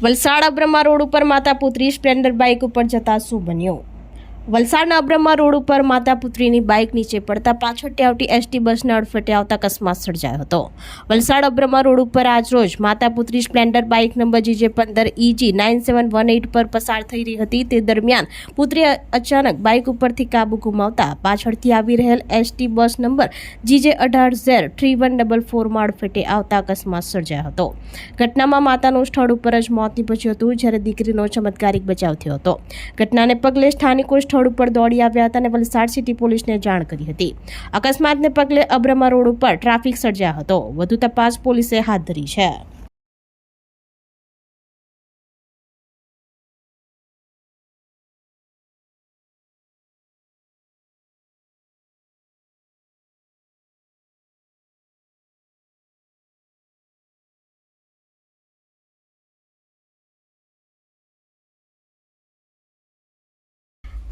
Valsad અબ્રમા road ઉપર માતા પુત્રી સ્પ્લેન્ડર બાઇક ઉપર જતા શું બન્યું? વલસાડના અબ્રહ્મા રોડ ઉપર માતા પુત્રીની બાઇક નીચે પડતા પાછળથી આવતી એસટી બસને અડફેટે આવતા અકસ્માત સર્જાયો હતો. વલસાડ અબ્રહ્મા રોડ ઉપર આજરોજ માતા પુત્રી સ્પ્લેન્ડર બાઇક નંબર જીજે પંદર EG nine seven one eight પર પસાર થઈ રહી હતી. તે દરમિયાન પુત્રી અચાનક બાઇક ઉપરથી કાબુ ગુમાવતા પાછળથી આવી રહેલ એસટી બસ નંબર જીજે અઢાર ઝેર થ્રી વન ડબલ ફોરમાં અડફેટે આવતા અકસ્માત સર્જાયો હતો. ઘટનામાં માતાનું સ્થળ ઉપર જ મોત નીપજ્યું હતું, જ્યારે દીકરીનો ચમત્કારિક બચાવ થયો હતો. ઘટનાને પગલે સ્થાનિકો સ્થળ ઉપર દોડી આવ્યા હતા અને વલસાડ સિટી પોલીસને જાણ કરી હતી. અકસ્માતને પગલે અબ્રમા રોડ ઉપર ટ્રાફિક સર્જાયો હતો. વધુ તપાસ પોલીસે હાથ ધરી છે.